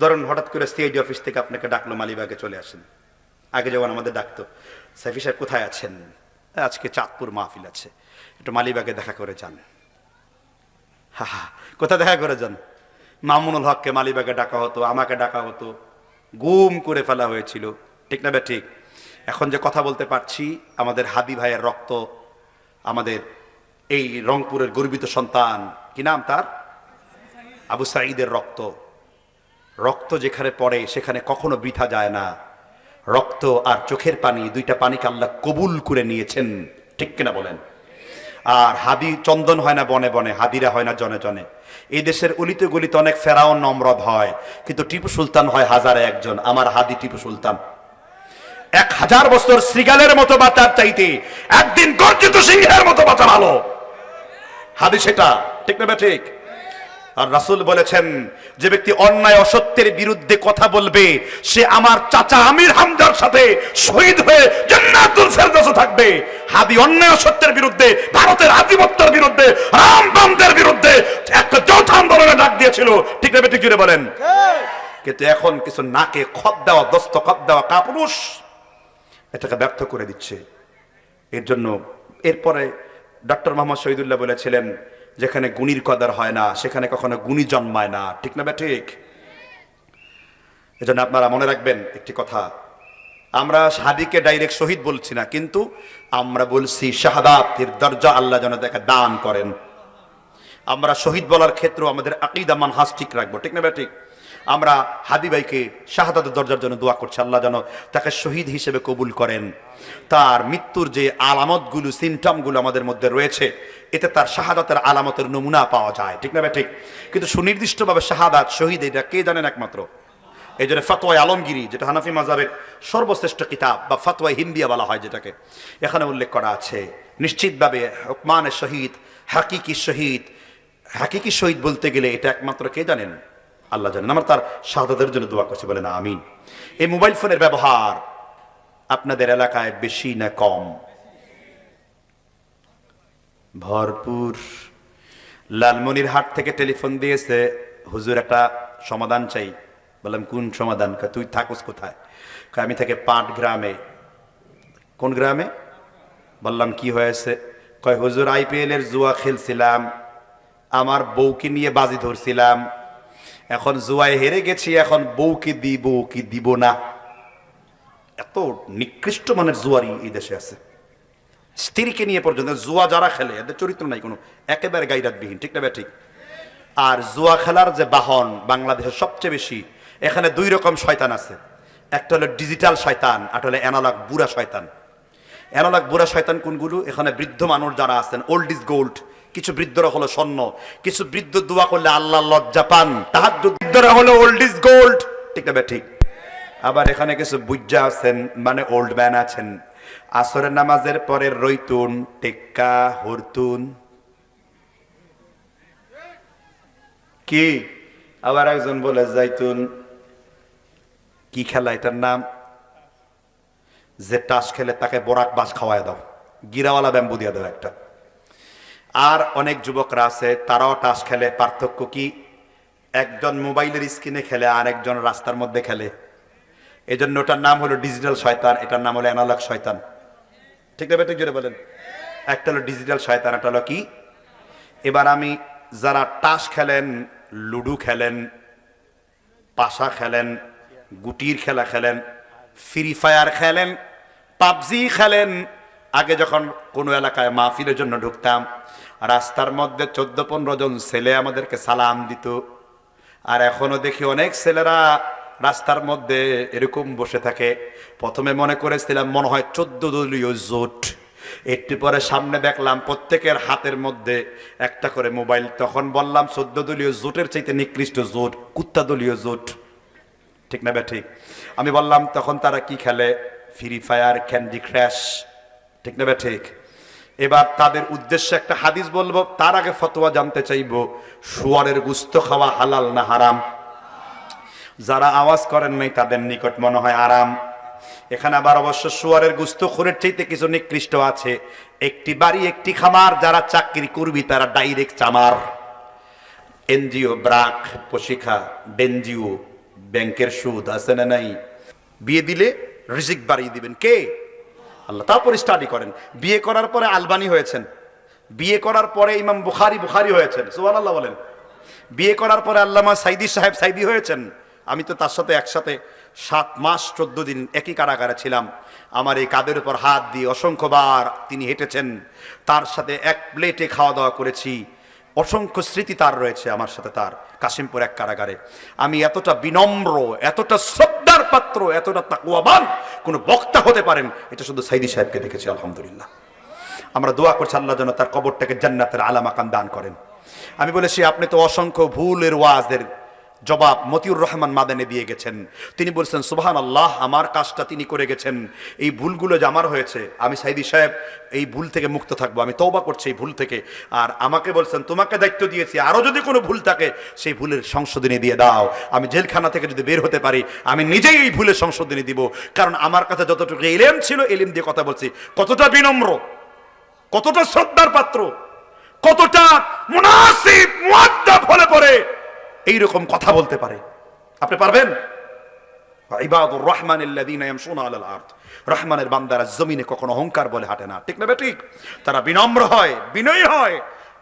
ধরুন, হঠাৎ করে সিআইডি অফিস থেকে আপনাকে ডাকলো, মালিবাগে চলে আসেন। আগে যেমন আমাদের ডাকতো, সাইফি সাহেব কোথায় আছেন? আজকে চাঁদপুর মাহফিল আছে। একটু মালিবাগে দেখা করে যান। হা হা, কোথায় দেখা করে যান? মামুনুল হককে মালিবাগে ডাকা হতো, আমাকে ডাকা হতো। গুম করে ফেলা হয়েছিল। ঠিক না ঠিক? এখন যে কথা বলতে পারছি, আমাদের হাবি ভাইয়ের রক্ত, আমাদের এই রংপুরের গর্বিত সন্তান। কি নাম তার? আবু সাঈদের রক্ত। রক্ত যেখানে পড়ে, সেখানে কখনো বৃথা যায় না। রক্ত আর চোখের পানি, দুইটা পানিকে আল্লাহ কবুল করে নিয়েছেন। ঠিক কিনা বলেন? আর হাবি চন্দন হয় না বনে বনে হাবিরা হয় না জনে জনে। এই দেশের অলিতে গলিতে অনেক ফেরাও নম্রদ হয়, কিন্তু টিপু সুলতান হয় হাজারে একজন। আমার হাদি টিপু সুলতান। এক হাজার বছর শ্রীগালের মতো বাঁচার চাইতে একদিন গর্জিত সিংহের মতো বাঁচা ভালো হাদি সেটা, ঠিক না ঠিক? আর রাসূল বলেছেন যে ব্যক্তি অন্যায় অসত্যের বিরুদ্ধে কথা বলবে সে আমার চাচা আমির হামজার সাথে শহীদ হয়ে জান্নাতুল ফেরদৌসে থাকবে। হাদি অন্যায় অসত্যের বিরুদ্ধে ভারতের আধিপত্যের বিরুদ্ধে রামবামদের বিরুদ্ধে একটা যৌথ আন্দোলনে ডাক দিয়েছিল। ঠিক না ঠিক জুড়ে বলেন। কিন্তু এখন কিছু নাকে খত দেওয়া দস্ত খত দেওয়া কাপুরুষ এটাকে ব্যর্থ করে দিচ্ছে। এর জন্য এরপরে ডক্টর মোহাম্মদ শহীদুল্লাহ বলেছিলেন যেখানে গুণীর কদার হয় না, সেখানে কখনো গুণী জন্মায় না। ঠিক না ঠিক? এজন্য আপনারা মনে রাখবেন একটি কথা। আমরা সাহাবিকে ডাইরেক্ট শহীদ বলছি না, কিন্তু আমরা বলছি শাহাদাতের দরজা আল্লাহ যেন তাকে দান করেন। আমরা শহীদ বলার ক্ষেত্রেও আমাদের আকিদা মানহাস ঠিক রাখব। ঠিক না ঠিক? আমরা হাবিবাইকে শাহাদাতের দরজার জন্য দোয়া করছি, আল্লাহ যেন তাকে শহীদ হিসেবে কবুল করেন। তার মৃত্যুর যে আলামতগুলো সিমটমগুলো আমাদের মধ্যে রয়েছে, এতে তার শাহাদাতের আলামতের নমুনা পাওয়া যায়। ঠিক না ঠিক। কিন্তু সুনির্দিষ্টভাবে শাহাদাত, শহীদ, এটা কে জানেন একমাত্র? এই জন্য ফতোয়া আলমগিরি, যেটা হানাফি মাজাবের সর্বশ্রেষ্ঠ কিতাব, বা ফতোয়া হিন্দিয়া বলা হয় যেটাকে, এখানে উল্লেখ করা আছে। নিশ্চিতভাবে হুকমানের শহীদ হাকিকি শহীদ হাকিকি শহীদ বলতে গেলে এটা একমাত্র কে জানেন? আল্লাহ জানেন। আমার তার শাহাদাতের জন্য দোয়া করছে, বলেন আমিন। এই মোবাইল ফোনের ব্যবহার আপনাদের এলাকায় বেশি না কম? ভরপুর। লালমনির হাট থেকে টেলিফোন দিয়েছে, হুজুর, একটা সমাধান চাই। বললাম, কোন সমাধান? তুই থাকস কোথায়? আমি থেকে পাট গ্রামে। কোন গ্রামে? বললাম, কি হয়েছে? কয়, হুজুর আইপিএল এর জুয়া খেলছিলাম। আমার বউকে নিয়ে বাজি ধরছিলাম। এখন জুয়ায় হেরে গেছি, এখন বউকে দিব কি দিব না। এত নিকৃষ্ট মানের জুয়ারি এই দেশে আছে। স্ত্রীকে নিয়ে পর্যন্ত জুয়া যারা খেলে, এদের চরিত্র নাই কোনো, একেবারে গাইরাতবিহীন, ঠিক না ঠিক। আর জুয়া খেলার যে বাহন বাংলাদেশের সবচেয়ে বেশি, এখানে দুই রকম শয়তান আছে। একটা হলো ডিজিটাল শয়তান আর হলো অ্যানালগ বুড়া শয়তান। অ্যানালগ বুড়া শয়তান কোনগুলো? এখানে বৃদ্ধ মানুষ যারা আছেন ওল্ড ইজ গোল্ড কিছু বৃদ্ধরা হলো স্বর্ণ কিছু বৃদ্ধ দোয়া করলে আল্লাহ লজ্জা পান তাহার বৃদ্ধরা হলো ওল্ড ইজ গোল্ড ঠিক না ঠিক। আবার এখানে কিছু বুজ্জা আছেন মানে ওল্ড ম্যান আছেন। আসরের নামাজের পরে রইতুন টেক্কা হরতুন। কি? আবার একজন বলে যাইতুন কি খেলা এটার নাম? যে টাস খেলে তাকে বরাক বাস খাওয়ায় দাও। গিরাওয়ালা ব্যাম্বু দিয়ে দাও একটা। আর অনেক যুবকরা আছে, তারাও টাস খেলে। পার্থক্য কি? একজন মোবাইলের স্ক্রিনে খেলে, আর একজন রাস্তার মধ্যে খেলে। এই জন্য ওটার নাম হলো ডিজিটাল শয়তান, এটার নাম হলো অ্যানালগ শয়তান। ঠিক না বেটে জোরে বলেন। একটা হলো ডিজিটাল শয়তান, একটা হলো কি? এবার আমি যারা টাস খেলেন, লুডু খেলেন, পাশা খেলেন, গুটির খেলা খেলেন, ফ্রি ফায়ার খেলেন, পাবজি খেলেন আগে যখন কোনো এলাকায় মাহফিলের জন্য ঢুকতাম, রাস্তার মধ্যে চোদ্দ পনেরো জন ছেলে আমাদেরকে সালাম দিত। আর এখনও দেখি অনেক ছেলেরা রাস্তার মধ্যে এরকম বসে থাকে। প্রথমে মনে করেছিলাম মনে হয় চোদ্দ দলীয় জোট। একটু পরে সামনে দেখলাম প্রত্যেকের হাতের মধ্যে একটা করে মোবাইল। তখন বললাম, চোদ্দ দলীয় জোটের চাইতে নিকৃষ্ট জোট, কুত্তা দলীয় জোট। ঠিক না বে ঠিক? আমি বললাম, তখন তারা কি খেলে? ফ্রি ফায়ার ক্যান্ডি ক্র্যাশ ঠিক না ঠিক? এবার তাদের উদ্দেশ্যে একটা হাদিস বলব, তার আগে ফতোয়া জানতে চাইব, শুয়ারের গুস্ত খাওয়া হালাল না হারাম? যারা আওয়াজ করেন নাই, তাদের নিকট মনে হয় আরাম। এখানে আবার অবশ্য শুয়ারের গুস্ত খোরের চাইতে কিছু নিকৃষ্ট আছে। একটি বাড়ি, একটি খামার, যারা চাকরি করবি, তারা ডাইরেক্ট চামার। এনজিও, ব্রাক পশিখা ডেনজিও ব্যাংকের সুদ আছে না নাই? বিয়ে দিলে রিজিক বাড়িয়ে দিবেন। কে? আল্লাহ তারপরে স্টাডি করেন। বিয়ে করার পরে আলবানি হয়েছেন। বিয়ে করার পরে ইমাম বুখারি বুখারি হয়েছেন। সুবান আল্লাহ বলেন। বিয়ে করার পরে আল্লামা সাইদি সাহেব সাইদি হয়েছেন। আমি তো তার সাথে একসাথে সাত মাস চোদ্দ দিন একই কারাগারে ছিলাম। আমার এই কাদের উপর হাত দিয়ে অসংখ্যবার তিনি হেঁটেছেন। তার সাথে এক প্লেটে খাওয়া দাওয়া করেছি। অসংখ্য স্মৃতি তার রয়েছে আমার সাথে তার, কাশিমপুর এক কারাগারে। আমি এতটা বিনম্র, এতটা শ্রদ্ধার পাত্র এতটা তাকুয়াবান কোনো বক্তা হতে পারেন। এটা শুধু সাইদি সাহেবকে দেখেছি, আলহামদুলিল্লাহ। আমরা দোয়া করছি আল্লাহ যেন তার কবরটাকে জান্নাতের আলামাকান দান করেন। আমি বলেছি, আপনি তো অসংখ্য ভুলের ওয়াজের জবাব মতিউর রহমান মাদানে দিয়ে গেছেন। তিনি বলছেন সুবহান আল্লাহ আমার কাজটা তিনি করে গেছেন। এই ভুলগুলো যে আমার হয়েছে, আমি সাইদি সাহেব, এই ভুল থেকে মুক্ত থাকব। আমি তৌবা করছি এই ভুল থেকে। আর আমাকে বলছেন, তোমাকে দায়িত্ব দিয়েছি, আরও যদি কোনো ভুল থাকে, সেই ভুলের সংশোধনী দিয়ে দাও। আমি জেলখানা থেকে যদি বের হতে পারি, আমি নিজেই এই ভুলের সংশোধনী দিব। কারণ আমার কাছে যতটুকু এলেম ছিল এলিম দিয়ে কথা বলছি। কতটা বিনম্র, কতটা শ্রদ্ধার পাত্র, কতটা মুনাসিব, মুআদ্দাব হলে পরে এইরকম কথা বলতে পারে। আপনি পারবেন? ইবাদুর রহমান রহমানের বান্দারা জমিনে কখনো অহংকার বলে হাঁটে না। ঠিক না ঠিক? তারা বিনম্র হয়, বিনয়ী হয়।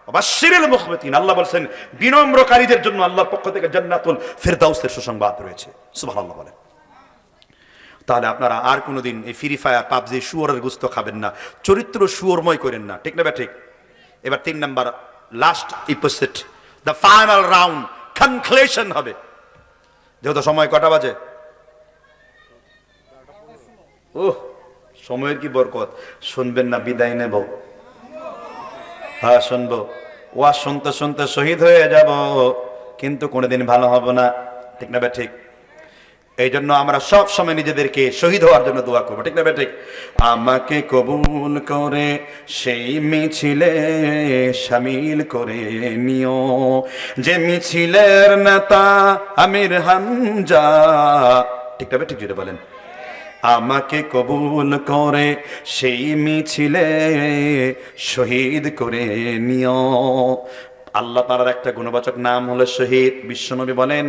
বাশশিরিল মুখবিতিন। আল্লাহ বলেন বিনম্রকারীদের জন্য আল্লাহর পক্ষ থেকে জান্নাতুল ফিরদাউসের সুসংবাদ রয়েছে। সুবহানাল্লাহ বলেন। তাহলে আপনারা আর কোনোদিন এই ফ্রি ফায়ার, পাবজি, শুয়োরের গুস্ত খাবেন না। চরিত্র শুয়োরময় করেন না। ঠিক না ঠিক? এবার তিন number last episode the final round conclusion হবে। যেহেতু সময় কটা বাজে? ও সময়ের কি বরকত? শুনবেন না, বিদায় নেব। হ্যাঁ শুনব। ওয়া শুনতে শুনতে শহীদ হয়ে যাব। কিন্তু কোনোদিন ভালো হব না। ঠিক না ঠিক? এই জন্য আমরা সব সময় নিজেদেরকে শহীদ হওয়ার জন্য দোয়া করব। ঠিক না ঠিক। আমাকে কবুল করে, সেই মিছিলে সামিল করে নিও। যে মিছিলের নেতা আমির হামজা। ঠিক না ঠিক যেটা বলেন। আমাকে কবুল করে, সেই মিছিলে শহীদ করে নিও। আল্লাহ তাআলার একটা গুণবাচক নাম হলো শহীদ। বিশ্বনবী বলেন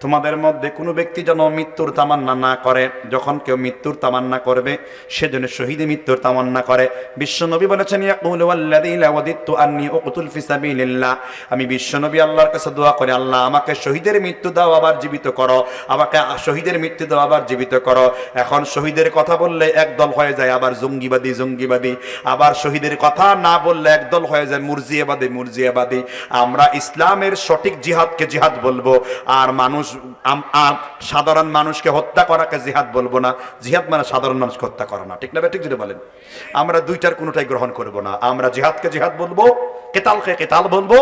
তোমাদের মধ্যে কোনো ব্যক্তি যেন মৃত্যুর তামান্না না করে, যখন কেউ মৃত্যুর তামান্না করবে সেজন্য শহীদ মৃত্যুর তামান্না করে। বিশ্বনবী বলেছেন আমি বিশ্বনবী আল্লাহর কাছে দোয়া করি, আল্লাহ, আমাকে শহীদের মৃত্যু দাও, আবার জীবিত করো। আমাকে শহীদের মৃত্যু দাও, আবার জীবিত করো। এখন শহীদের কথা বললে একদল হয়ে যায়, আবার জঙ্গিবাদী জঙ্গিবাদী। আবার শহীদের কথা না বললে একদল হয়ে যায় মুরজিয়াবাদী মুরজিয়াবাদী। আমরা ইসলামের সঠিক জিহাদকে জিহাদ বলব, আর মানুষ সাধারণ মানুষকে হত্যা করাকে জিহাদ বলব না। জিহাদ মানে সাধারণ মানুষকে হত্যা করা না। ঠিক না ঠিক যদি বলেন। আমরা দুইটার কোনোটাই গ্রহণ করব না। আমরা জিহাদকে জিহাদ বলব, কেতালকে কেতাল বলব,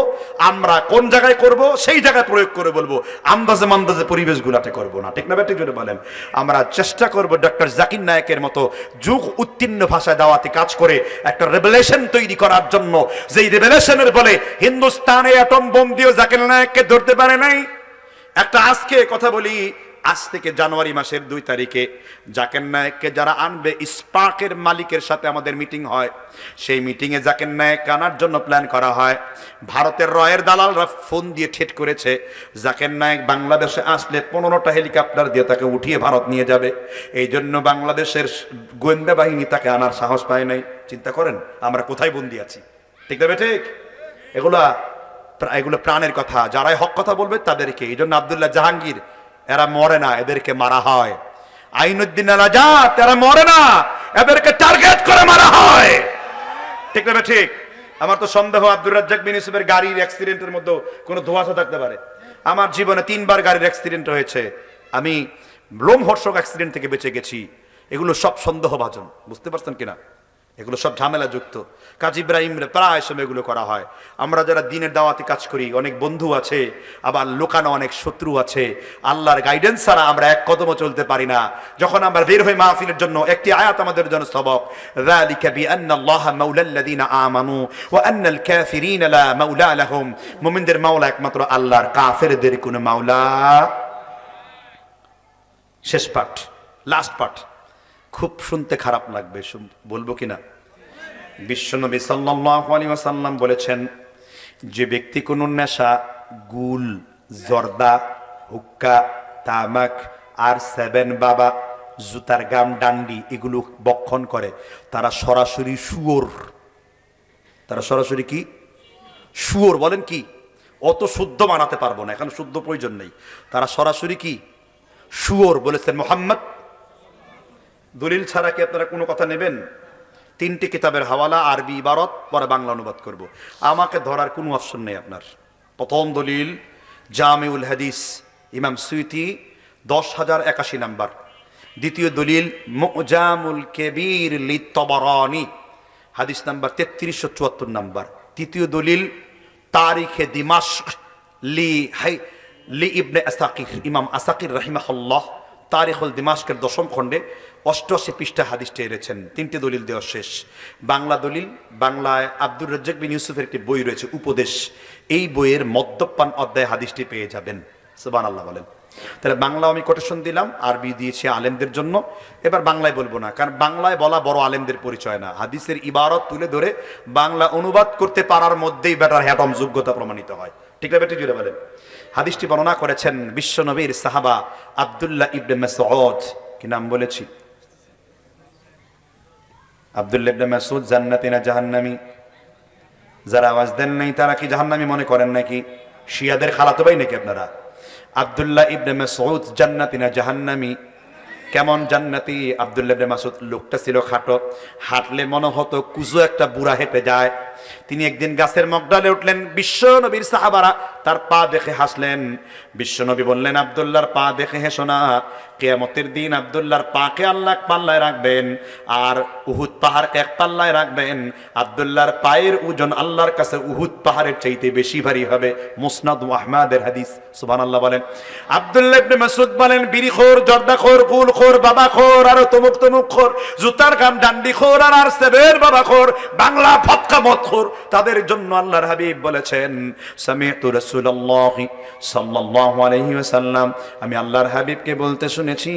আমরা কোন জায়গায় করব, সেই জায়গায় প্রয়োগ করে বলব। আন্দাজে মান্দাজে পরিবেশগুলাতে করব না। ঠিক না ঠিক যদি বলেন। আমরা চেষ্টা করব ডক্টর জাকির নায়কের মতো যুগ উত্তীর্ণ ভাষায় দাওয়াতে কাজ করে একটা রেভেলেশন তৈরি করার জন্য। যেই রেভেলেশনের বলে, হিন্দুস্তানে অ্যাটম বোম দিয়েও জাকির নায়ককে ধরতে পারে নাই? একটা আজকে কথা বলি আজ থেকে জানুয়ারি মাসের দুই তারিখে জাকের নায়ককে যারা আনবে স্পার্কের মালিকের সাথে আমাদের মিটিং হয়। সেই মিটিংয়ে জাকের নায়ক আনার জন্য প্ল্যান করা হয়। ভারতের রয়ের দালালরা ফোন দিয়ে ঠেট করেছে, জাকের নায়ক বাংলাদেশে আসলে পনেরোটা হেলিকপ্টার দিয়ে তাকে উঠিয়ে ভারত নিয়ে যাবে। এই জন্য বাংলাদেশের গোয়েন্দা বাহিনী তাকে আনার সাহস পায় নাই। চিন্তা করেন, আমরা কোথায় বন্দি আছি? ঠিক আছে ঠিক? এগুলা এগুলো প্রাণের কথা। যারাই হক কথা বলবে তাদেরকে। এই জন্য আবদুল্লাহ জাহাঙ্গীর এরা মরে না, এদেরকে মারা হয়। আইনুদ্দিন আলাজাত এরা মরে না, এদেরকে টার্গেট করে মারা হয়। ঠিক না ঠিক? আমার তো সন্দেহ আব্দুর রাজ্জাক বিন ইউসুফের গাড়ির অ্যাক্সিডেন্টের মধ্যে কোনো ধোঁয়াশা থাকতে পারে। আমার জীবনে তিনবার গাড়ির অ্যাক্সিডেন্ট হয়েছে। আমি লোমহর্ষক অ্যাক্সিডেন্ট থেকে বেঁচে গেছি। এগুলো সব সন্দেহভাজন। বুঝতে পারছেন কিনা? এগুলো সব ঝামেলাযুক্ত। কাজ ইব্রাহিমরে প্রায় সময় এগুলো করা হয়। আমরা যারা দিনের দাওয়াতে কাজ করি, অনেক বন্ধু আছে, আবার লোকানো অনেক শত্রু আছে। আল্লাহর গাইডেন্স ছাড়া আমরা এক কদমও চলতে পারি না। যখন আমরা বের হয়ে মাহফিলের জন্য, একটি আয়াত আমাদের জন্য সবক। যালিকা বিআন্না আল্লাহ মাওলাল্লাযিনা আমানু ওয়া আন্নাল কাফিরিনা লা মাওলা লাহুম মুমিনদের মাওলা একমাত্র আল্লাহর, কাফেরদের কোনো মাওলা। শেষ পাঠ লাস্ট পাঠ খুব শুনতে খারাপ লাগবে বলব কিনা সাল্লাল্লাহু আলাইহি ওয়াসাল্লাম বলেছেন, যে ব্যক্তি কোনো নেশা, গুল, জর্দা, হুক্কা, তামাক আর সেভেন বাবা, জুতার গাম, ডান্ডি এগুলো বক্ষণ করে, তারা সরাসরি শুয়োর। তারা সরাসরি কি? শুয়োর, বলেন কি? অত শুদ্ধ বানাতে পারব না, এখন শুদ্ধ প্রয়োজন নেই। তারা সরাসরি কি? শুয়োর বলেছেন মোহাম্মদ। দলিল ছাড়া কি আপনারা কোনো কথা নেবেন? তিনটি কিতাবের হাওয়ালা, আরবি, ইবারত, পরে বাংলা অনুবাদ করব। আমাকে ধরার কোনো অপশন নেই আপনার। প্রথম দলিল, জামিউল হাদিস, ইমাম সুইতি, দশ হাজার একাশি নাম্বার। দ্বিতীয় দলিল, মুজামুল কেবির লিতবরানি হাদিস নাম্বার তেত্রিশশো চুয়াত্তর নাম্বার। তৃতীয় দলিল, তারিখে দিমাশক লি হাই, লি ইবনে আসাকির, ইমাম আসাকির রাহিমাহুল্লাহ, তারিখুল দিমাশকের দশম খণ্ডে অষ্টআশি পৃষ্ঠা হাদিসটি এনেছেন। তিনটি দলিল দেওয়া শেষ। বাংলা দলিল, বাংলায় আব্দুর রাজ্জাক বিন ইউসুফের একটি বই রয়েছে, উপদেশ। এই বইয়ের মদ্যপান অধ্যায় হাদিসটি পেয়ে যাবেন। সুবান আল্লাহ বলেন। তাহলে বাংলা আমি কোটেশন দিলাম, আরবি দিয়েছি আলেমদের জন্য। এবার বাংলায় বলব না, কারণ বাংলায় বলা বড় আলেমদের পরিচয় না। হাদিসের ইবারত তুলে ধরে বাংলা অনুবাদ করতে পারার মধ্যেই বেটার হ্যাটম যোগ্যতা প্রমাণিত হয়। ঠিক আছে বেটি? জুড়ে বলেন। হাদিসটি বর্ণনা করেছেন বিশ্বনবীর সাহাবা আব্দুল্লাহ ইবনে মাসউদ। কি নাম বলেছি? আব্দুল্লাহ মাসুদ জান্নাতি না জাহান্নামী। যারা আওয়াজ দেন নাই, তারা কি জাহান্নামি মনে করেন নাকি? শিয়াদের খালাতো ভাই নাকি আপনারা? আব্দুল্লাহ ইবনে মাসউদ জান্নাতি না জাহান্নামী। কেমন জান্নাতি আব্দুল্লাহ ইবনে মাসউদ? লোকটা ছিল খাটো। হাঁটলে মনে হতো কুজো একটা বুড়া হেঁটে যায়। তিনি একদিন গাছের মগডালে উঠলেন, বিশ্ব নবীর সাহাবারা তার পা দেখে হাসলেন। বিশ্বনবী বললেন, আব্দুল্লাহর পা দেখে হেসো না। কেয়ামতের দিন আব্দুল্লাহর পাকে আল্লাহ পাল্লায় রাখবেন আর উহুদ পাহাড়কে এক পাল্লায় রাখবেন। আব্দুল্লাহর পায়ের ওজন আল্লাহর কাছে উহুদ পাহাড়ের চাইতে বেশি ভারী হবে। মুসনাদ আহমাদের হাদিস সুবহান আল্লাহ বলেন। আব্দুল্লাহ ইবনে মাসউদ বলেন বিড়িখোর জর্দাখোর গুলখোর বাবাখোর আর তমুক তমুক খোর, জুতার গাম, ডান্ডি খোর, আর আর সেবের বাবাখোর বাংলা ফতকা মতখোর তাদের জন্য আল্লাহর হাবিব বলেছেন সামিআতু রাসূলুল্লাহি সাল্লাল্লাহু আলাইহি ওয়াসাল্লাম, আমি আল্লাহর হাবিবকে বলতে শুনেছি,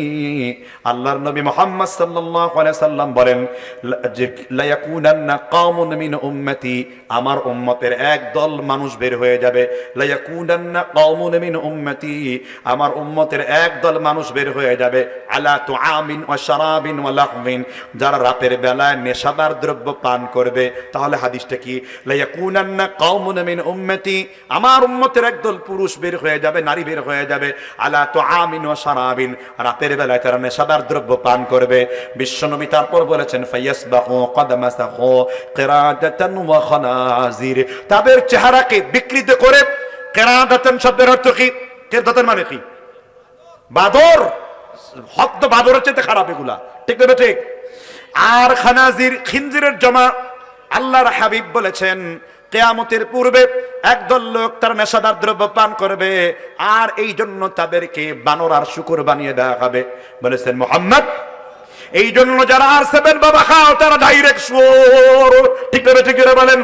আল্লাহর নবী মুহাম্মদ আলাইহি সাল্লাম বলেন উম্মতি আমার উম্মতের এক দল মানুষ বের হয়ে যাবে। উম্মতি আমার উম্মতের এক দল মানুষ বের হয়ে যাবে। আলা তুআমিন ওয়া শারাবিন ওয়া লাহমিন যারা রাতের বেলায় নেশাদার দ্রব্য পান করবে। তাহলে হাদিসটা কি? লা ইয়াকুনান্না মিন উম্মতি আমার উম্মতের একদল পুরুষ বের হয়ে যাবে, নারী বের হয়ে যাবে। আলা তুআমিন ওয়া শারাবিন। রাতের বেলায় তারা নেশাদার দ্রব্য পান করবে। বিশ্বনবী তারপর বলেছেন, ফায়াসবাহু কদমাসাহু কিরাদাতান ওয়া খানাজির। তাদের চেহারাকে বিকৃত করে, কিরাদাতান শব্দের অর্থ কি? কিরাদাতান মানে কি? বাদর। হদ্দ বাদরের চেয়ে খারাপ এগুলা। ঠিক না ঠিক আর খানাজির খিনজিরের জমা, আল্লাহর হাবিব বলেছেন, কেয়ামতের পূর্বে একদল লোক তার নেশাদার দ্রব্য পান করবে, আর এই জন্য তাদেরকে বানর আর শুকুর বানিয়ে দেওয়া হবে। বলেছেন মোহাম্মদ, এই জন্য যারা আর সেভেন বাবা খাও, তারা ডাইরেক্ট শুয়োর। ঠিক করে ঠিক করে বলেন?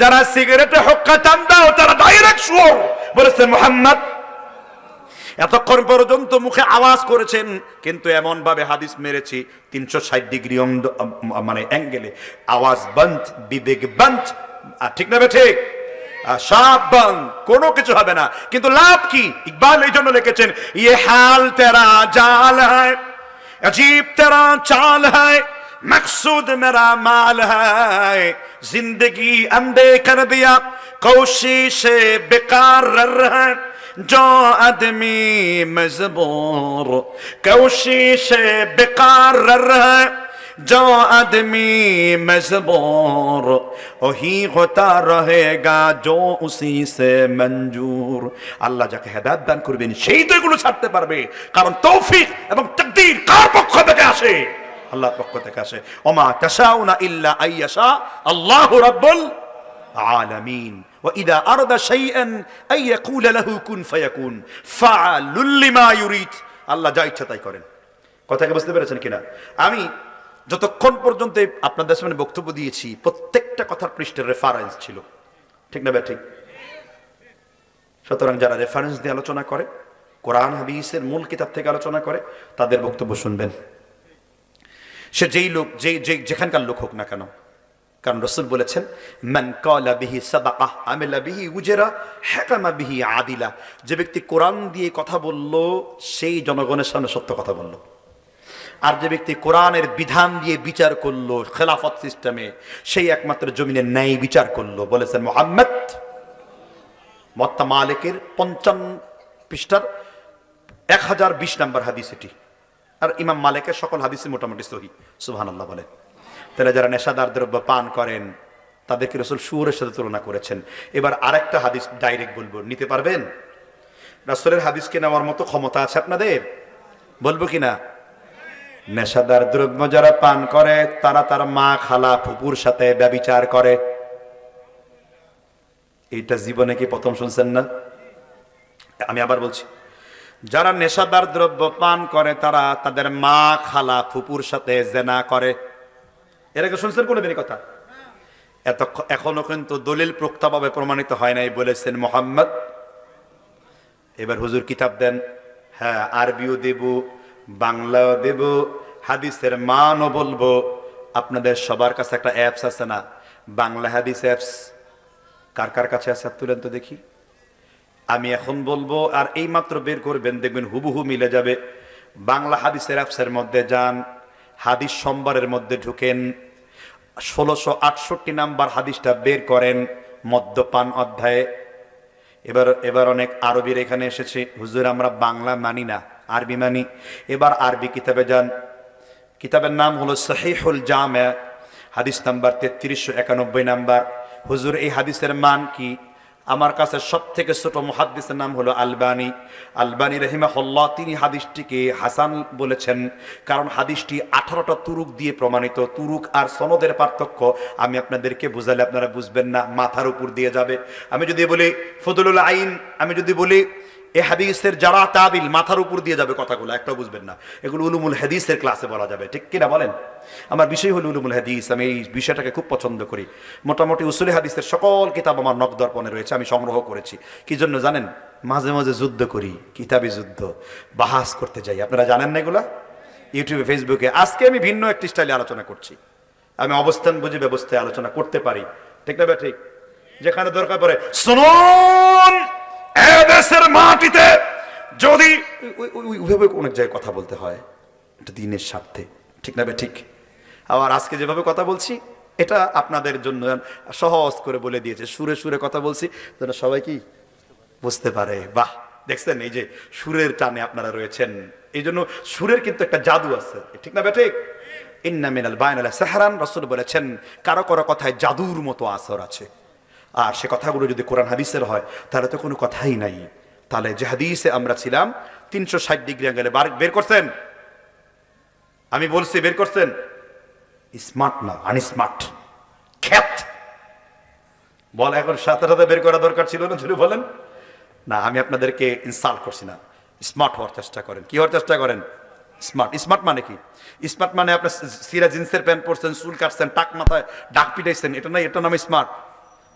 যারা সিগারেটে হক্কা টান দাও, তারা ডাইরেক্ট শুয়োর। বলেছেন মোহাম্মদ, এতক্ষণ পর্যন্ত মুখে আওয়াজ করেছেন, কিন্তু এমন ভাবে হাদিস মেরেছি, তিনশো ষাট ডিগ্রি মানে অ্যাঙ্গেলে। আওয়াজ বন্ধ বিবেক বন্ধ ঠিক না ঠিক আর সব বন্ধ কোনো কিছু হবে না কিন্তু লাভ কি ইকবাল এই জন্য লিখেছেন ইয়ে হাল তেরা জাল হয় अजीब तेरा चाल है मकसूद मेरा माल है जिंदगी अंधे कर दिया कोशिश बेकार है जो आदमी मजबूर कोशिश बेकार है जो आदमी मजबूर वही होता रहेगा जो उसी से मंजूर আল্লাহ যাকে হেদায়ত দান করবেন সেই তো এগুলো ছাড়তে পারবে কারণ তৌফিক এবং তাকদীর কার পক্ষ থেকে আসে আল্লাহর পক্ষ থেকে আসে ওমা তাশাউনা ইল্লা আইয়াশা আল্লাহু রাব্বুল আলামিন وإذا أراد شيئا أن يقول له كن فيكون فعل لما يريد আল্লাহ যা ইচ্ছা তাই করেন কথাকে বুঝতে পেরেছেন কিনা আমি যতক্ষণ পর্যন্ত আপনাদের সামনে বক্তব্য দিয়েছি, প্রত্যেকটা কথার পৃষ্ঠের রেফারেন্স ছিল। ঠিক না ঠিক সুতরাং যারা রেফারেন্স দিয়ে আলোচনা করে, কোরআন, হাদিসের মূল কিতাব থেকে আলোচনা করে, তাদের বক্তব্য শুনবেন। সে যেই লোক যে যেখানকার লোক হোক না কেন, কারণ রসুল বলেছেন, মান কলা বিহি আমিলা বিহি উজেরা হ্যাকামা বিহি আদিলা। যে ব্যক্তি কোরআন দিয়ে কথা বলল, সেই জনগণের সামনে সত্য কথা বলল। আর যে ব্যক্তি কোরআনের বিধান দিয়ে বিচার করল খেলাফত সিস্টেমে, সেই একমাত্র জমিনের ন্যায় বিচার করল, বলেছেন মোহাম্মদ। মত্তা মালিকের পঞ্চান্ন পৃষ্ঠার এক হাজার বিশ নম্বর হাদিস এটি। আর ইমাম মালিকের সকল হাদিসই মোটামুটি সহি সুহান আল্লাহ বলেন। তাহলে যারা নেশাদার দ্রব্য পান করেন, তাদেরকে রসুল সুরের সাথে তুলনা করেছেন। এবার আরেকটা হাদিস ডাইরেক্ট বলব, নিতে পারবেন? রাসুলের হাদিসকে নেওয়ার মতো ক্ষমতা আছে আপনাদের? বলব কি না নেশাদার দ্রব্য যারা পান করে, তারা তার মা খালা ফুপুর সাথে ব্যবিচার করে। এটা জীবনে কি প্রথম শুনছেন না? আমি আবার বলছি, যারা নেশাদার দ্রব্য পান করে, তারা তাদের মা খালা ফুপুর সাথে জেনা করে। এর আগে শুনছেন কোনোদিন এই কথা? এত এখনও কিন্তু দলিল প্রক্তভাবে প্রমাণিত হয় নাই, বলেছেন মোহাম্মদ। এবার হুজুর কিতাব দেন হ্যাঁ আরবিও দেব বাংলাও দেব, হাদিসের মানও বলব। আপনাদের সবার কাছে একটা অ্যাপস আছে না? বাংলা হাদিস অ্যাপস কার কার কাছে আছে তুলেন তো দেখি। আমি এখন বলব, আর এই মাত্র বের করবেন, দেখবেন হুবহু মিলে যাবে। বাংলা হাদিসের অ্যাপসের মধ্যে যান, হাদিস সোমবারের মধ্যে ঢুকেন। ষোলোশো আটষট্টি নাম্বার হাদিসটা বের করেন, মদ্যপান অধ্যায়ে। এবার এবার অনেক আরবির এখানে এসেছে। হুজুর, আমরা বাংলা মানি না। আরবি মানি। এবার আরবি কিতাবে যান। কিতাবের নাম হলো সহিহুল জামে, হাদিস নাম্বার তেত্রিশশো একানব্বই নাম্বার। হুজুর, এই হাদিসের মান কি? আমার কাছে সব থেকে ছোট মুহাদ্দিসের নাম হলো আলবানি। আলবানি রহিমাহুল্লাহ, তিনি হাদিসটিকে হাসান বলেছেন, কারণ হাদিসটি আঠারোটা তুরুক দিয়ে প্রমাণিত। তুরুক আর সনদের পার্থক্য আমি আপনাদেরকে বুঝালে আপনারা বুঝবেন না, মাথার উপর দিয়ে যাবে। আমি যদি বলি ফদলুল আইন, আমি যদি বলি এ হাদিসের যারা তাবিল মাথার উপর দিয়ে যাবে কথাগুলো একটাও বুঝবেন না। এগুলো উলুমুল হাদিসের ক্লাসে বলা যাবে, ঠিক কিনা বলেন? আমার বিষয় হলো উলুমুল হাদিস, আমি এই বিষয়টাকে খুব পছন্দ করি। মোটামুটি উসুলি হাদিসের সকল কিতাব আমার নকদর্পণে রয়েছে, আমি সংগ্রহ করেছি। কি জন্য জানেন? মাঝে মাঝে যুদ্ধ করি, কিতাবি যুদ্ধ, বাহাস করতে যাই। আপনারা জানেন না এগুলা? ইউটিউবে ফেসবুকে আজকে আমি ভিন্ন একটি স্টাইলে আলোচনা করছি। আমি অবস্থান বুঝে ব্যবস্থায় আলোচনা করতে পারি। ঠিক না ঠিক? যেখানে দরকার পড়ে, শুনুন! এদেশের মাটিতে যদি ওই- ওই- ওই- ওইভাবে অনেক জায়গায় কথা বলতে হয়। এটা দিনের স্বার্থে। ঠিক না ঠিক। আবার আজকে যেভাবে কথা বলছি, এটা আপনাদের জন্য সহজ করে বলে দিয়েছে। সুরে সুরে কথা বলছি, যেন সবাই কি বুঝতে পারে। বাহ! দেখছেন, এই যে সুরের টানে আপনারা রয়েছেন। এই জন্য সুরের কিন্তু একটা জাদু আছে। ঠিক না ঠিক। ইন্না মিনাল বায়নাল সাহারান, রসুল বলেছেন, কারও কারও কথায় জাদুর মতো আসর আছে। আর সে কথাগুলো যদি কোরআন হাদিসের হয়, তাহলে তো কোনো কথাই নাই। তাহলে যে হাদিসে আমরা ছিলাম, তিনশো ষাট ডিগ্রি অ্যাঙ্গেলে বের করছেন? আমি বলছি বের করছেন? স্মার্ট না, আনস্মার্ট। খ্যাত। বল, এখন সাথে সাথে বের করা দরকার ছিল না শুরু বলেন? না, আমি আপনাদেরকে ইনসাল্ট করছি না। স্মার্ট হওয়ার চেষ্টা করেন। কি হওয়ার চেষ্টা করেন? স্মার্ট। স্মার্ট মানে কি? স্মার্ট মানে আপনার সিরা জিন্সের প্যান্ট পরছেন, চুল কাটছেন, টাক মাথায় ডাক পিটাইছেন, এটা না এটা নামে স্মার্ট।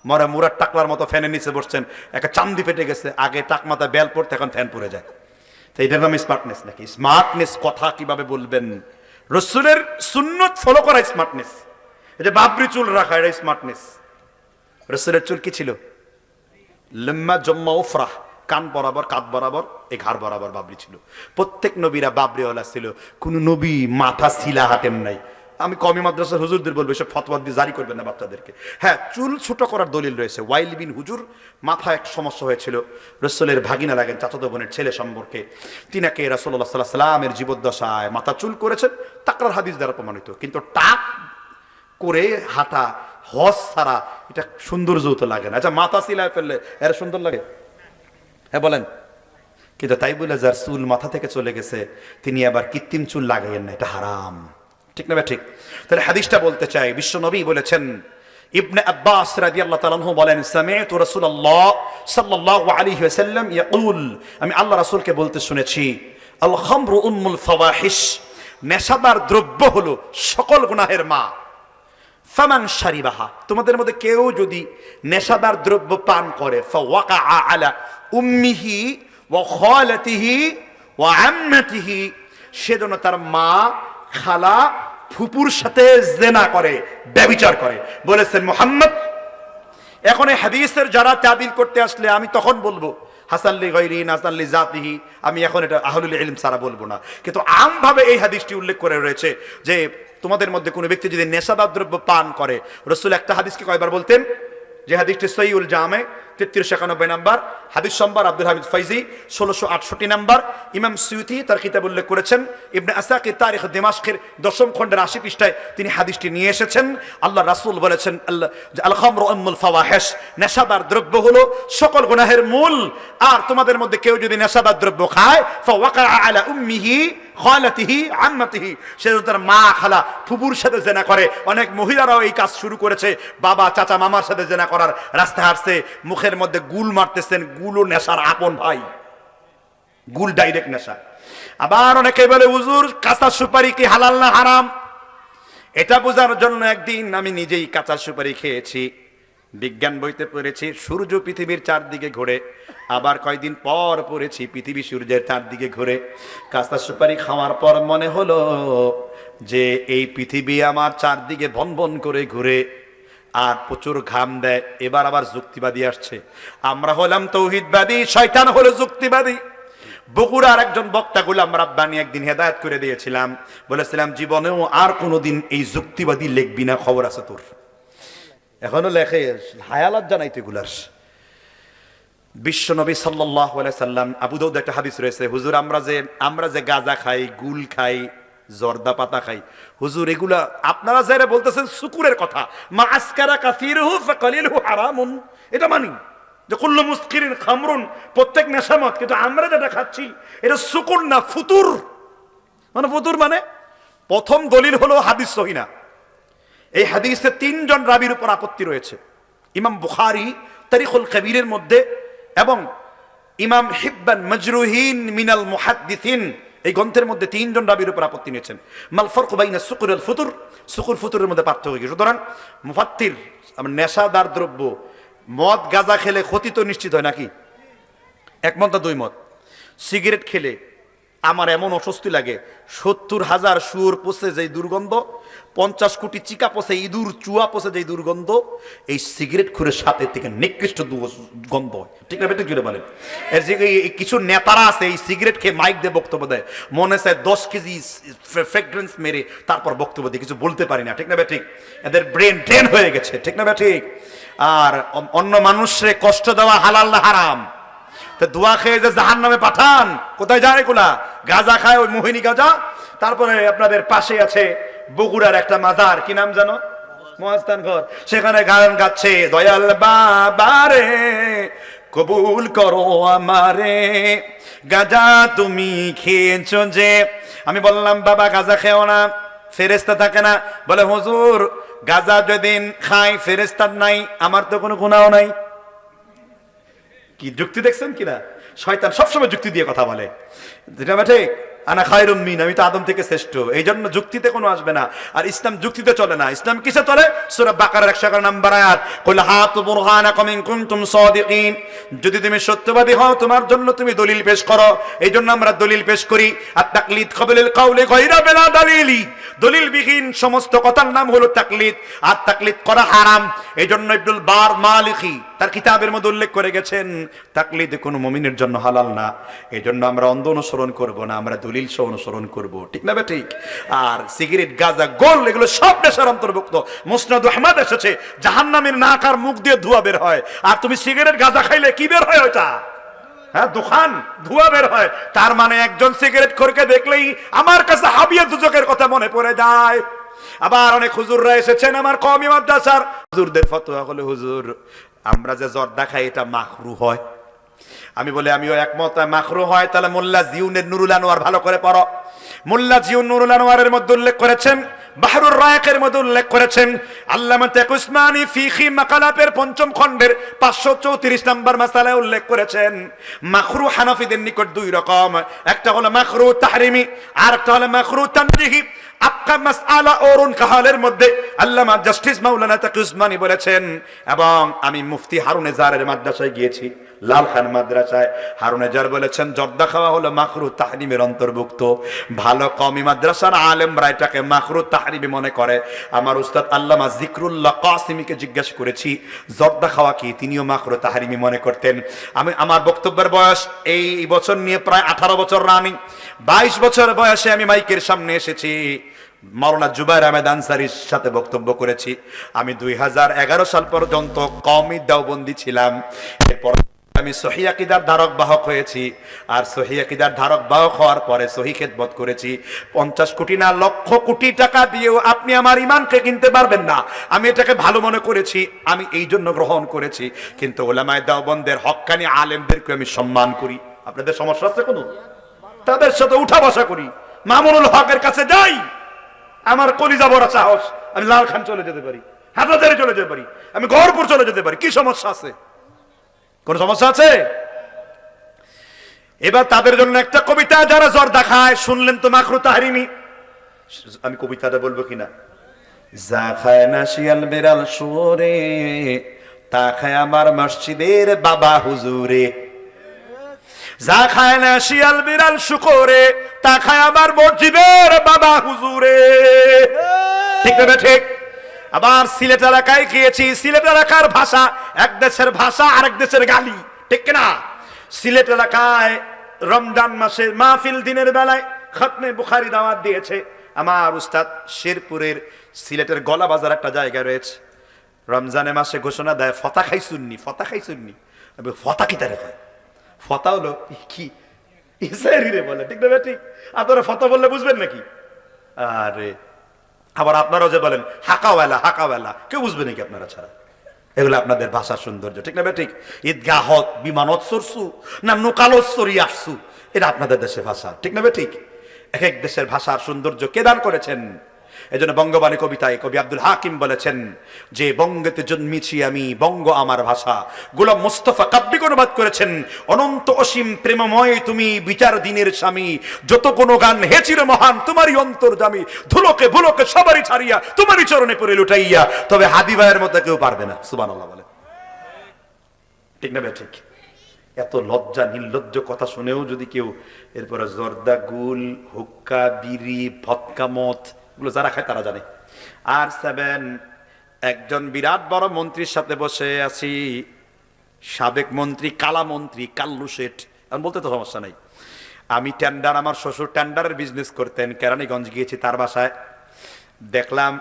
মরা মুরার টাকলার মতো ফ্যানের নিচে বসছেন। একটা চান্দি ফেটে গেছে। আগে টাক মাথায় বেল পড়তে, এখন ফ্যান পড়ে যায়। তো এটার নামে স্মার্টনেস নাকি? স্মার্টনেস কথা কীভাবে বলবেন? রসুলের সুন্নত ফলো করা স্মার্টনেস যে বাবরি চুল রাখা এটা স্মার্টনেস রসুলের চুল কি ছিল? লম্মা জম্মা উফরাহ কান বরাবর কাত বরাবর এই ঘাড় বরাবর বাবরি ছিল। প্রত্যেক নবীরা বাবরিওয়ালা ছিল। কোন নবী মাথা শিলা হাতেন নাই। আমি কমি মাদ্রাসার হুজুরদের বলব, এসব ফতোয়া দিয়ে জারি করবেন না বাচ্চাদেরকে হ্যাঁ চুল ছোট করার দলিল রয়েছে। ওয়াইল বিন হুজুর মাথা এক সমস্যা হয়েছিল। রসুলের ভাগিনা লাগেন চাচাতো বোনের ছেলে সম্পর্কে। তিনাকে রাসোল্লাহ সাল্লাহ সাল্লামের জীবদ্দশায় মাথা চুল করেছেন। তাকরার হাদিস দ্বারা প্রমাণিত। কিন্তু টাক করে হাঁটা, হজ ছাড়া এটা সৌন্দর্য তো লাগে না। আচ্ছা মাথা সিলায় ফেললে এর সুন্দর লাগে? হ্যাঁ বলেন। কিন্তু তাই বলে যার চুল মাথা থেকে চলে গেছে। তিনি আবার কৃত্রিম চুল লাগাইয়েন না, এটা হারাম। ঠিক না ঠিক? তাহলে হাদিসটা বলতে চাই, বিশ্ব নবী বলেছেন, ইবনে আব্বাস রাদিয়াল্লাহু তাআলা আনহু বলেন, সামি'তু রাসূলুল্লাহ সাল্লাল্লাহু আলাইহি ওয়াসাল্লাম ইয়াকুল। আমি আল্লাহ রাসূলকে বলতে শুনেছি আল খামরু উম্মুল ফাওয়াহিশ, নেশাদার দ্রব্য হলো সকল গুনাহের মা। ফামান শারিবাহা। তোমাদের মধ্যে কেউ যদি নেশাদার দ্রব্য পান করে ফাওয়াকা আলা উম্মিহি ওয়া খালাতিহি ওয়া আম্মাতিহি সেজন্য তার মা খালা ফুপুর সাথে জেনা করে, ব্যবিচার করে। বলেছেন মোহাম্মদ, এখন হাদিসের যারা তাবিল করতে আসলে আমি তখন বলব হাসানলি গৈরি নাসানলি জাতিহি, আমি এখন এটা আহলুল ইলম সারা বলব না। কিন্তু আমভাবে এই হাদিসটি উল্লেখ করে রয়েছে যে, তোমাদের মধ্যে কোনো ব্যক্তি যদি নেশাদার দ্রব্য পান করে, রসুল একটা হাদিসকে কয়বার বলতেন? যে হাদিসটি সৈউল জামে তেত্রিশ একানব্বই নাম্বার, হাদিস সম্বার আব্দুল হামিদ ফাইজি, ষোলোশো আটষট্টি নাম্বার। ইমাম সুইতি তার কিতাব উল্লেখ করেছেন, ইবনে আসাকি তারিখ দিমাশকের দশম খণ্ডের আশি পৃষ্ঠায় তিনি হাদিসটি নিয়ে এসেছেন। আল্লাহ রাসুল বলেছেন আল্লাহ যে আল খামরু উম্মুল নেশাদার দ্রব্য হলো সকল গুনাহের মূল। আর তোমাদের মধ্যে কেউ যদি নেশাদার দ্রব্য খায় ফাওয়াকা আলা উম্মিহি খালাতিহি, আম্মাতিহি। সে তার মা, খালা ফুপুর সাথে জেনা করে। অনেক মহিলারাও এই কাজ শুরু করেছে। বাবা, চাচা, মামার সাথে জেনা করার রাস্তা হাঁটছে। মুখের মধ্যে গুল মারতেছেন। গুলো নেশার আপন ভাই। গুল ডাইরেক্ট নেশা। আবার অনেকে বলে, হুজুর, কাঁচা সুপারি কি হালাল না হারাম? এটা বোঝার জন্য একদিন আমি নিজেই কাঁচা সুপারি খেয়েছি। বিজ্ঞান বইতে পড়েছি, সূর্য পৃথিবীর চারদিকে ঘোরে। আবার কয়দিন পর পড়েছি পৃথিবী সূর্যের চারদিকে ঘোরে। কাস্তা সুপারি খাওয়ার পর মনে হলো যে এই পৃথিবী আমার চারদিকে বন বন করে ঘুরে। আর প্রচুর ঘাম দেয়, এবার আবার যুক্তিবাদী আসছে। আমরা হলাম তৌহিদবাদী, শয়তান হলো যুক্তিবাদী। বগুড়ার একজন বক্তা গোলাম রাব্বানি একদিন হেদায়ত করে দিয়েছিলাম। বলেছিলাম, জীবনেও আর কোনোদিন এই যুক্তিবাদী লিখবি না, খবর আছে তোর। এখনও লেখে, হায়ালাত জানাই তো এগুলার বিশ্ব নবী সাল্লাহ সাল্লাম, আবু দাউদ একটা হাদিস রয়েছে, হুজুর, আমরা যে আমরা যে গাঁজা খাই, গুল খাই, জর্দা পাতা খাই, হুজুর, এগুলা আপনারা যারা বলতেছেন সুকুরের কথা, মা আসকারা কাসিরহু ফাকালিলহু হারামুন। এটা মানি যে, কুল্লু মুসকিরিন খামরুন, প্রত্যেক নেশামত, কিন্তু আমরা যেটা খাচ্ছি, এটা সুকুর না, ফুতুর। মানে ফুতুর মানে প্রথম দলিল হলো হাদিস সহিনা এই হাদিসে তিনজন রাবির উপর আপত্তি রয়েছে। ইমাম বুখারি, তারিখুল কবিরের মধ্যে এবং ইমাম হিব্বান মজরুহিন মিনাল মুহাদ্দিসিন, এই গ্রন্থের মধ্যে তিনজন রাবির উপর আপত্তি নিয়েছেন। মাল ফরক বাইনা সুকুর আল ফুতুর, সুকুর ফুতুরের মধ্যে পার্থক্য কি? সুতরাং মুফাত্তির নেশাদার দ্রব্য, মদ, গাঁজা খেলে ক্ষতি তো নিশ্চিত হয় নাকি? একমত না দুই মত? সিগারেট খেলে আমার এমন অস্বস্তি লাগে। সত্তর হাজার সুর পোষে যেই দুর্গন্ধ, পঞ্চাশ কোটি চিকা পোষে ইঁদুর, চুয়া পোষে যেই দুর্গন্ধ, এই সিগারেট খুঁড়ে সাথে থেকে নিকৃষ্ট গন্ধ ঠিক না বেটে বলেন। এর যে কিছু নেতারা আছে, এই সিগারেট খেয়ে মাইক দিয়ে বক্তব্য দেয়। মনে চায় দশ কেজি ফ্রেগ্রেন্স মেরে তারপর বক্তব্য দিয়ে কিছু বলতে পারি না। ঠিক না ঠিক এদের ব্রেন ড্রেন হয়ে গেছে। ঠিক না ঠিক আর অন্য মানুষরে কষ্ট দেওয়া হালাল হারাম। তা দোয়া খেয়ে যে জাহান নামে পাঠান। কোথায় যায় এগুলা? গাজা খায় ওই মোহিনী গাজা। তারপরে আপনাদের পাশে আছে বগুড়ার একটা মাজার। কি নাম জানো? মহাস্থান ঘর। সেখানে গান গাচ্ছে, দয়াল বাবারে কবুল করো আমারে। গাজা তুমি খেয়েছো যে। আমি বললাম, বাবা, গাজা খেও না ফেরেস্তা থাকে না। বলে, হুজুর, গাজা যেদিন খাই ফেরেস্তার নাই, আমার তো কোনো গুণাও নাই। কি যুক্তি দেখছেন কিনা? শয়তান সবসময় যুক্তি দিয়ে কথা বলে। যেটা ঠিক আনা খায়রুম মিন, আমি তো আদম থেকে শ্রেষ্ঠ। এই জন্য যুক্তিতে কোনো আসবে না। আর ইসলাম যুক্তিতে চলে না। ইসলাম কিসে চলে? সূরা বাকারার 111 নাম্বার আয়াত। কুল হাতু বুরহানাকুম ইন কুনতুম সাদিকিন। যদি তুমি সত্যবাদী হও, তোমার জন্য তুমি দলিল পেশ করো। এই জন্য আমরা দলিল পেশ করি। আর তাকলিদ কবলিল কাউলি গায়রা বিলা দলিলি। দলিলবিহীন সমস্ত কথার নাম হলো তাকলিদ। আর তাকলিদ করা হারাম। এই জন্য ইবনুল বার মালিকি তার কিতাবের মধ্যে উল্লেখ করে গেছেন, তাকলিদ কোনো মুমিনের জন্য হালাল না। এই জন্য আমরা অন্ধ অনুসরণ করব না। আমরা দলিল সহ অনুসরণ করব। ঠিক না ঠিক? আর সিগারেট, গাঁজা, গোল, এগুলো সব নেশার অন্তর্ভুক্ত। মুসনাদ আহমদ এসেছে, জাহান্নামের নাক আর মুখ দিয়ে ধোয়া বের হয়। আর তুমি সিগারেট, গাঁজা খাইলে কি বের হয় ওটা হ্যাঁ দোকান ধোয়া বের হয়। তার মানে একজন সিগারেট খোরকে দেখলেই আমার কাছে হাবিয়া দুজকের কথা মনে পড়ে যায়। আবার অনেক হুজুররা এসেছেন আমার মাদ্রাসার। হুজুরদের ফতোয়া হলো, হুজুর, আমরা যে জর্দা খাই, এটা মাখরু হয়। আমি বলে, আমিও একমত মাখরু হয়, তাহলে মোল্লা জিউনের নুরুল আনোয়ার ভালো করে পড়ো। মোল্লা জিউন নুরুল আনোয়ারের মধ্যে উল্লেখ করেছেন, বাহরুর রায়কের মধ্যে উল্লেখ করেছেন, আল্লামা তেক উসমানী ফিখি মাকালাপের পঞ্চম খণ্ডের পাঁচশো চৌত্রিশ নম্বর মাসালায় উল্লেখ করেছেন, মাখরু হানাফিদের নিকট দুই রকম, একটা হলো মাখরু তাহরিমি, আর একটা হলো মাখরু তানজিহি। আপকা মাসআলা অরুণ কাহালের মধ্যে আল্লামা জাস্টিস মাওলানা তাকি উসমানী বলেছেন, এবং আমি মুফতি হারুনে এজারের মাদ্রাসায় গিয়েছি। লালখান মাদ্রাসায়। হারুনে জার বলেছেন, জর্দা খাওয়া হলো মাখরু তাহরিমের অন্তর্ভুক্ত। ভালো কমি মাদ্রাসার আলেমরা এটাকে মাখরু তাহরিমি মনে করে। আমার উস্তাদ আল্লামা জিক্রুল্লাহ কাসিমিকে জিজ্ঞাসা করেছি, জর্দা খাওয়া কি? তিনিও মাখরু তাহরিমি মনে করতেন। আমি, আমার বক্তব্যের বয়স এই বছর নিয়ে প্রায় আঠারো বছর রানিং বাইশ বছর বয়সে আমি মাইকের সামনে এসেছি। মাওলানা জুবাইর আহমেদ আনসারির সাথে বক্তব্য করেছি। আমি দুই হাজার এগারো সাল পর্যন্ত কমই দেওবন্দি ছিলাম। এরপর আমি সহি আকিদার ধারক বাহক হয়েছি, আর সহি আকিদার ধারক বাহক হওয়ার পরে সহি খেদমত করেছি। পঞ্চাশ কোটি না লক্ষ কোটি টাকা দিয়েও আপনি আমার ইমানকে কিনতে পারবেন না। আমি এটাকে ভালো মনে করেছি, আমি এই জন্য গ্রহণ করেছি। কিন্তু ওলামায় দেওবন্দের হক্কানি আলেমদেরকে আমি সম্মান করি। আপনাদের সমস্যা আছে কোনো? তাদের সাথে উঠা বসা করি। মামুনুল হকের কাছে যাই। আমার কলিজা বড় সাহস, আমি লাল খান চলে যেতে পারি, হাটাজারি চলে যেতে পারি, আমি গড়পুর চলে যেতে পারি। কি সমস্যা আছে? কোন সমস্যা আছে? এবার তাদের জন্য একটা কবিতা যারা জ্বর দেখায়, শুনলেন তো মাখরু তাহারিমি। আমি কবিতাটা বলব কিনা? যা খায় না শিয়াল বেড়াল সুরে তা খায় আমার মসজিদের বাবা হুজুরে। যা খায় না শিয়াল বিড়াল শুকরে, তা খায় আমার মসজিদের বাবা হুজুরে। ঠিক না ঠিক? আবার সিলেট এলাকায় গিয়েছি। সিলেট এলাকার ভাষা এক দেশের ভাষা, আরেক দেশের গালি। ঠিক না সিলেট এলাকায় রমজান মাসে মাহফিল দিনের বেলায় খতমে বুখারি দাওয়াত দিয়েছে। আমার উস্তাদ শেরপুরের সিলেটের গলা বাজার একটা জায়গা রয়েছে। রমজানের মাসে ঘোষণা দেয়, ফতা খাই শুননি ফতা খাই শুননি ফতা কি তারে ফতা হলো কি? ইসরায়েলি রে বলে, ঠিক না ঠিক আপনারা ফতা বললে বুঝবেন নাকি? আরে আবার আপনারাও যে বলেন, হাকাওয়ালা হাকাওয়ালা, কেউ বুঝবে নাকি আপনারা ছাড়া? এগুলো আপনাদের ভাষার সৌন্দর্য, ঠিক না ঠিক? ঈদগাহ বিমানত সরসু, না নোকালোৎসরি আসছু এটা আপনাদের দেশের ভাষা, ঠিক না ঠিক? এক এক দেশের ভাষার সৌন্দর্য কে দান করেছেন? এই জন্য বঙ্গবাণী কবিতায় কবি আব্দুল হাকিম বলেছেন, যে বঙ্গেতে জন্মিছি আমি, বঙ্গ আমার ভাষা। গোলাম মুস্তফা কাব্যিক অনুবাদ করেছেন, অনন্ত অসীম প্রেমময় তুমি বিচার দিনের স্বামী। যত কোনো গান হেচির মহান, তোমারই অন্তর জামি ধুলোকে ভুলোকে সবারই ছাড়িয়া, তোমারই চরণে পড়ে লুটাইয়া। তবে হাদি ভাইয়ের মতো কেউ পারবে না। সুবান বলে ঠিক না ঠিক? এত লজ্জা, নির্লজ্জ কথা শুনেও যদি কেউ, এরপরে জর্দা, গুল, হুক্কা, বিড়ি, ভৎকা মদ এগুলো যারা খায় তারা জানে। আর সেভেন একজন বিরাট বড় মন্ত্রীর সাথে বসে আছি। সাবেক মন্ত্রী, কালা মন্ত্রী, কাল্লু শেঠ। আমি বলতে তো সমস্যা নাই। আমি টেন্ডার আমার শ্বশুর টেন্ডারের বিজনেস করতেন, কেরানীগঞ্জ গিয়েছি তার বাসায়। দেখলাম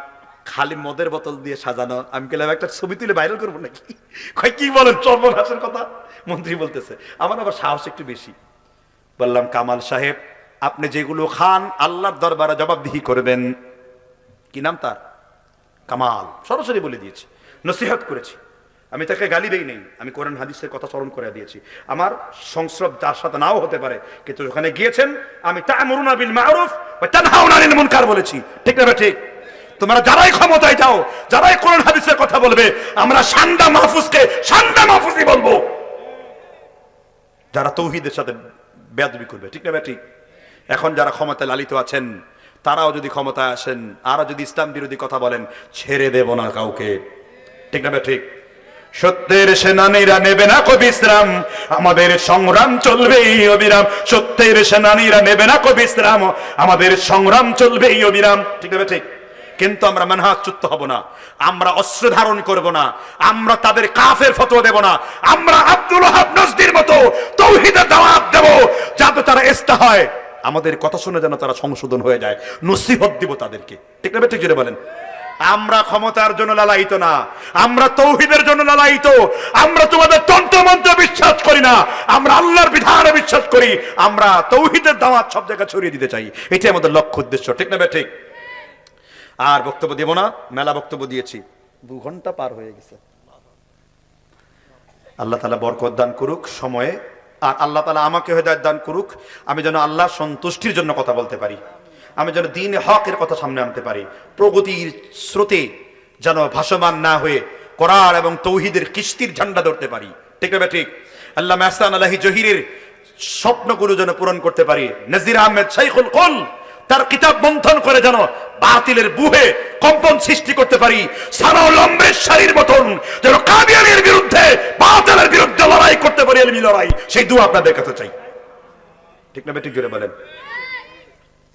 খালি মদের বোতল দিয়ে সাজানো। আমি গেলাম একটা ছবি তুলে ভাইরাল করব নাকি? কয়, কি বলেন চর্মনাশের কথা? মন্ত্রী বলতেছে, আমার আবার সাহস একটু বেশি। বললাম, কামাল সাহেব, আপনি যেগুলো খান, আল্লাহর দরবারে জবাবদিহি করবেন। কি নাম তার? কামাল। সরাসরি বলে দিয়েছি। নসিহত করেছি। আমি তাকে গালি দেই নেই। আমি কোরআন, হাদিসের কথা স্মরণ করে দিয়েছি। আমার সংস্রব তার সাথে নাও হতে পারে কিন্তু ওখানে গিয়েছেন, আমি বিল মুনকার বলেছি। ঠিক না ঠিক তোমরা যারাই ক্ষমতায় যাও, যারাই কোরআন, হাদিসের কথা বলবে, আমরা সান্দা মাহফুজকে সান্দা মাহফুজই বলব। যারা তৌহিদের সাথে বেয়াদবি করবে, ঠিক না ঠিক এখন যারা ক্ষমতায় লালিত আছেন তারাও যদি ক্ষমতায় আসেন আরও যদি ইসলাম বিরোধী কথা বলেন, ছেড়ে দেব না কাউকে। ঠিক না ঠিক? সত্যের সেনানীরা নেবে না কো বিশ্রাম, আমাদের সংগ্রাম চলবে এই অবিরাম। সত্যের সেনানীরা নেবে না কো বিশ্রাম, আমাদের সংগ্রাম চলবে এই অবিরাম। ঠিক না ঠিক? কিন্তু আমরা মানহাচ্যুত হব না, আমরা অস্ত্র ধারণ করব না, আমরা তাদের কাফের ফতোয়া দেব না, আমরা আব্দুল ওহাব নজদির মতো তৌহিদের দাওয়াত দেব, যাতে তারা এস্তা হয় আমাদের কথা শুনে যেন তারা সংশোধন হয়ে যায়। নসিহত দিব তাদেরকে। ঠিক না ঠিক জুড়ে বলেন। আমরা ক্ষমতার জন্য লালায়িত না। আমরা তৌহিদের জন্য লালায়িত। আমরা তোমাদের তন্ত্রমন্ত্র বিশ্বাস করি না। আমরা আল্লাহর বিধানে বিশ্বাস করি। আমরা তৌহিদের দাওয়াত সব জায়গায় ছড়িয়ে দিতে চাই। এটাই আমাদের লক্ষ্য উদ্দেশ্য। ঠিক না ঠিক? আর বক্তব্য দেব না। মেলা বক্তব্য দিয়েছি। দু ঘণ্টা পার হয়ে গেছে। আল্লাহ তালা বরকত দান করুক। সময়ে আর আল্লাহ তালা আমাকে হেদায়ত দান করুক, আমি যেন আল্লাহ সন্তুষ্টির জন্য কথা বলতে পারি। আমি যেন দিন হকের কথা সামনে আনতে পারি। প্রগতির স্রোতে যেন ভাসমান না হয়ে করার এবং তৌহিদের কিস্তির ঝান্ডা ধরতে পারি। ঠিক না ঠিক? আল্লাহ মেহসান আল্লাহি জহিরের স্বপ্নগুলো যেন পূরণ করতে পারি। নজির আহমেদ শাইখুল কল। তার কিতাব মন্থন করে যেন বাতিলের বুহে কম্পন সৃষ্টি করতে পারি। শাড়ির মতন যেন কাবিয়ানের বিরুদ্ধে বাতিলের বিরুদ্ধে লড়াই করতে পারি, এলমি লড়াই। সেই দু আপনাদের কাছে চাই। ঠিক না বেটি জোরে বলেন।